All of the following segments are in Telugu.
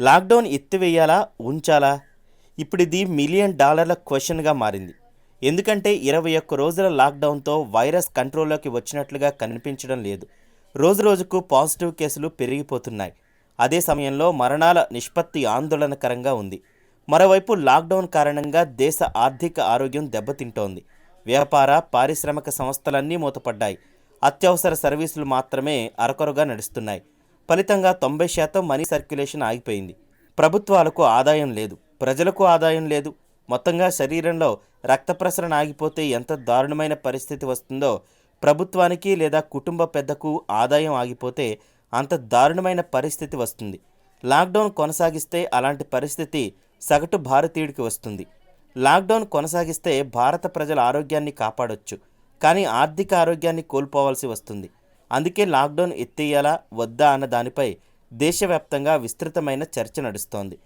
లాక్డౌన్ ఎత్తివేయాలా ఉంచాలా? ఇప్పుడు ఇది మిలియన్ డాలర్ల క్వశ్చన్గా మారింది. ఎందుకంటే ఇరవై ఒక్క రోజుల లాక్డౌన్తో వైరస్ కంట్రోల్లోకి వచ్చినట్లుగా కనిపించడం లేదు. రోజు రోజుకు పాజిటివ్ కేసులు పెరిగిపోతున్నాయి. అదే సమయంలో మరణాల నిష్పత్తి ఆందోళనకరంగా ఉంది. మరోవైపు లాక్డౌన్ కారణంగా దేశ ఆర్థిక ఆరోగ్యం దెబ్బతింటోంది. వ్యాపార పారిశ్రామిక సంస్థలన్నీ మూతపడ్డాయి. అత్యవసర సర్వీసులు మాత్రమే అరకొరగా నడుస్తున్నాయి. ఫలితంగా తొంభై శాతం మనీ సర్క్యులేషన్ ఆగిపోయింది. ప్రభుత్వాలకు ఆదాయం లేదు. ప్రజలకు ఆదాయం లేదు. మొత్తంగా శరీరంలో రక్త ప్రసరణ ఆగిపోతే ఎంత దారుణమైన పరిస్థితి వస్తుందో ప్రభుత్వానికి లేదా కుటుంబ పెద్దకు ఆదాయం ఆగిపోతే అంత దారుణమైన పరిస్థితి వస్తుంది. లాక్డౌన్ కొనసాగిస్తే అలాంటి పరిస్థితి సగటు భారతీయుడికి వస్తుంది. లాక్డౌన్ కొనసాగిస్తే భారత ప్రజల ఆరోగ్యాన్ని కాపాడొచ్చు. కానీ ఆర్థిక ఆరోగ్యాన్ని కోల్పోవాల్సి వస్తుంది. అందుకే లాక్డౌన్ ఎత్తేయాలా వద్దా అన్న దానిపై దేశవ్యాప్తంగా విస్తృతమైన చర్చ నడుస్తోంది.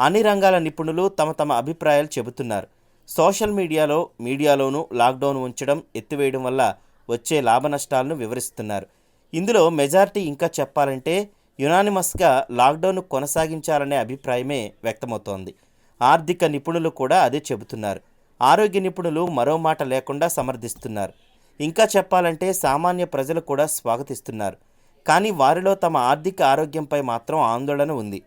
అన్ని రంగాల నిపుణులు తమ తమ అభిప్రాయాలు చెబుతున్నారు. సోషల్ మీడియాలో మీడియాలోనూ లాక్డౌన్ ఉంచడం ఎత్తివేయడం వల్ల వచ్చే లాభ నష్టాలను వివరిస్తున్నారు. ఇందులో మెజారిటీ ఇంకా చెప్పాలంటే యునానిమస్గా లాక్డౌన్ కొనసాగించాలనే అభిప్రాయమే వ్యక్తమవుతోంది. ఆర్థిక నిపుణులు కూడా అదే చెబుతున్నారు. ఆరోగ్య నిపుణులు మరో మాట లేకుండా సమర్థిస్తున్నారు. ఇంకా చెప్పాలంటే సామాన్య ప్రజలు కూడా స్వాగతిస్తున్నారు. కానీ వారిలో తమ ఆర్థిక ఆరోగ్యంపై మాత్రం ఆందోళన ఉంది.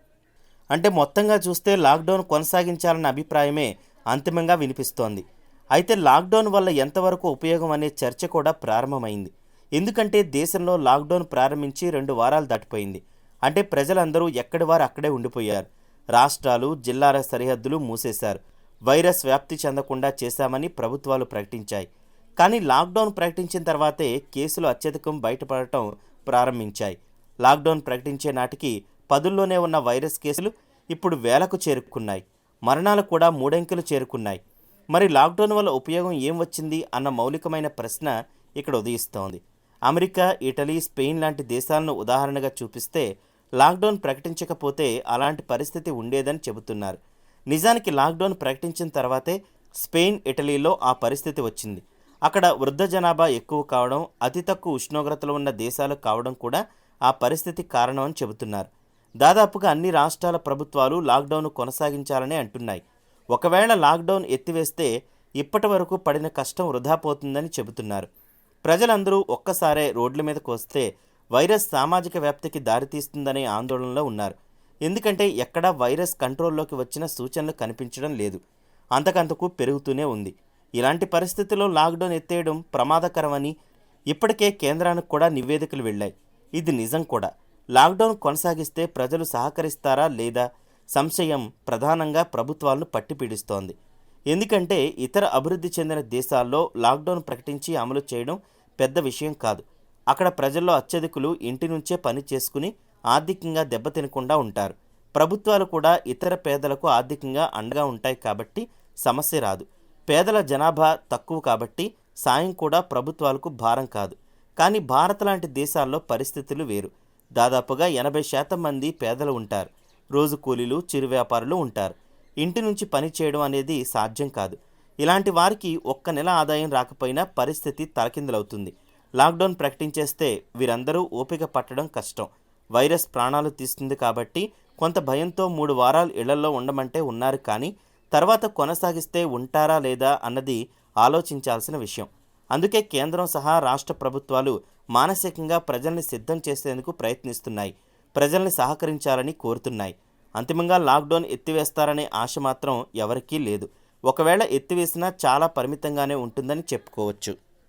అంటే మొత్తంగా చూస్తే లాక్డౌన్ కొనసాగించాలన్న అభిప్రాయమే అంతిమంగా వినిపిస్తోంది. అయితే లాక్డౌన్ వల్ల ఎంతవరకు ఉపయోగం అనే చర్చ కూడా ప్రారంభమైంది. ఎందుకంటే దేశంలో లాక్డౌన్ ప్రారంభించి రెండు వారాలు దాటిపోయింది. అంటే ప్రజలందరూ ఎక్కడి వారు అక్కడే ఉండిపోయారు. రాష్ట్రాలు జిల్లాల సరిహద్దులు మూసేశారు. వైరస్ వ్యాప్తి చెందకుండా చేశామని ప్రభుత్వాలు ప్రకటించాయి. కానీ లాక్డౌన్ ప్రకటించిన తర్వాతే కేసులు అత్యధికం బయటపడటం ప్రారంభించాయి. లాక్డౌన్ ప్రకటించే నాటికి పదుల్లోనే ఉన్న వైరస్ కేసులు ఇప్పుడు వేలకు చేరుకున్నాయి. మరణాలు కూడా మూడంకెలు చేరుకున్నాయి. మరి లాక్డౌన్ వల్ల ఉపయోగం ఏం వచ్చింది అన్న మౌలికమైన ప్రశ్న ఇక్కడ ఉదయిస్తోంది. అమెరికా ఇటలీ స్పెయిన్ లాంటి దేశాలను ఉదాహరణగా చూపిస్తే లాక్డౌన్ ప్రకటించకపోతే అలాంటి పరిస్థితి ఉండేదని చెబుతున్నారు. నిజానికి లాక్డౌన్ ప్రకటించిన తర్వాతే స్పెయిన్ ఇటలీలో ఆ పరిస్థితి వచ్చింది. అక్కడ వృద్ధ జనాభా ఎక్కువ కావడం అతి తక్కువ ఉష్ణోగ్రతలు ఉన్న దేశాలు కావడం కూడా ఆ పరిస్థితి కారణం అని చెబుతున్నారు. దాదాపుగా అన్ని రాష్ట్రాల ప్రభుత్వాలు లాక్డౌన్ కొనసాగించాలని అంటున్నాయి. ఒకవేళ లాక్డౌన్ ఎత్తివేస్తే ఇప్పటి వరకు పడిన కష్టం వృధా పోతుందని చెబుతున్నారు. ప్రజలందరూ ఒక్కసారే రోడ్ల మీదకు వస్తే వైరస్ సామాజిక వ్యాప్తికి దారితీస్తుందనే ఆందోళనలో ఉన్నారు. ఎందుకంటే ఎక్కడా వైరస్ కంట్రోల్లోకి వచ్చిన సూచనలు కనిపించడం లేదు. అంతకంతకు పెరుగుతూనే ఉంది. ఇలాంటి పరిస్థితుల్లో లాక్డౌన్ ఎత్తేయడం ప్రమాదకరమని ఇప్పటికే కేంద్రానికి కూడా నివేదికలు వెళ్ళాయి. ఇది నిజం కూడా. లాక్డౌన్ కొనసాగిస్తే ప్రజలు సహకరిస్తారా లేదా? సంశయం ప్రధానంగా ప్రభుత్వాలను పట్టిపీడిస్తోంది. ఎందుకంటే ఇతర అభివృద్ధి చెందిన దేశాల్లో లాక్డౌన్ ప్రకటించి అమలు చేయడం పెద్ద విషయం కాదు. అక్కడ ప్రజల్లో అత్యధికులు ఇంటి నుంచే పని చేసుకుని ఆర్థికంగా దెబ్బతినకుండా ఉంటారు. ప్రభుత్వాలు కూడా ఇతర పేదలకు ఆర్థికంగా అండగా ఉంటాయి కాబట్టి సమస్య రాదు. పేదల జనాభా తక్కువ కాబట్టి సాయం కూడా ప్రభుత్వాలకు భారం కాదు. కానీ భారత్ లాంటి దేశాల్లో పరిస్థితులు వేరు. దాదాపుగా ఎనభై శాతం మంది పేదలు ఉంటారు. రోజు కూలీలు చిరు వ్యాపారులు ఉంటారు. ఇంటి నుంచి పని చేయడం అనేది సాధ్యం కాదు. ఇలాంటి వారికి ఒక్క నెల ఆదాయం రాకపోయినా పరిస్థితి తలకిందులవుతుంది. లాక్డౌన్ ప్రకటించేస్తే వీరందరూ ఓపిక పట్టడం కష్టం. వైరస్ ప్రాణాలు తీస్తుంది కాబట్టి కొంత భయంతో మూడు వారాలు ఇళ్ళలో ఉండమంటే ఉన్నారు కానీ తర్వాత కొనసాగిస్తే ఉంటారా లేదా అన్నది ఆలోచించాల్సిన విషయం. అందుకే కేంద్రం సహా రాష్ట్ర ప్రభుత్వాలు మానసికంగా ప్రజల్ని సిద్ధం చేసేందుకు ప్రయత్నిస్తున్నాయి. ప్రజల్ని సహకరించాలని కోరుతున్నాయి. అంతిమంగా లాక్డౌన్ ఎత్తివేస్తారనే ఆశ మాత్రం ఎవరికీ లేదు. ఒకవేళ ఎత్తివేసినా చాలా పరిమితంగానే ఉంటుందని చెప్పుకోవచ్చు.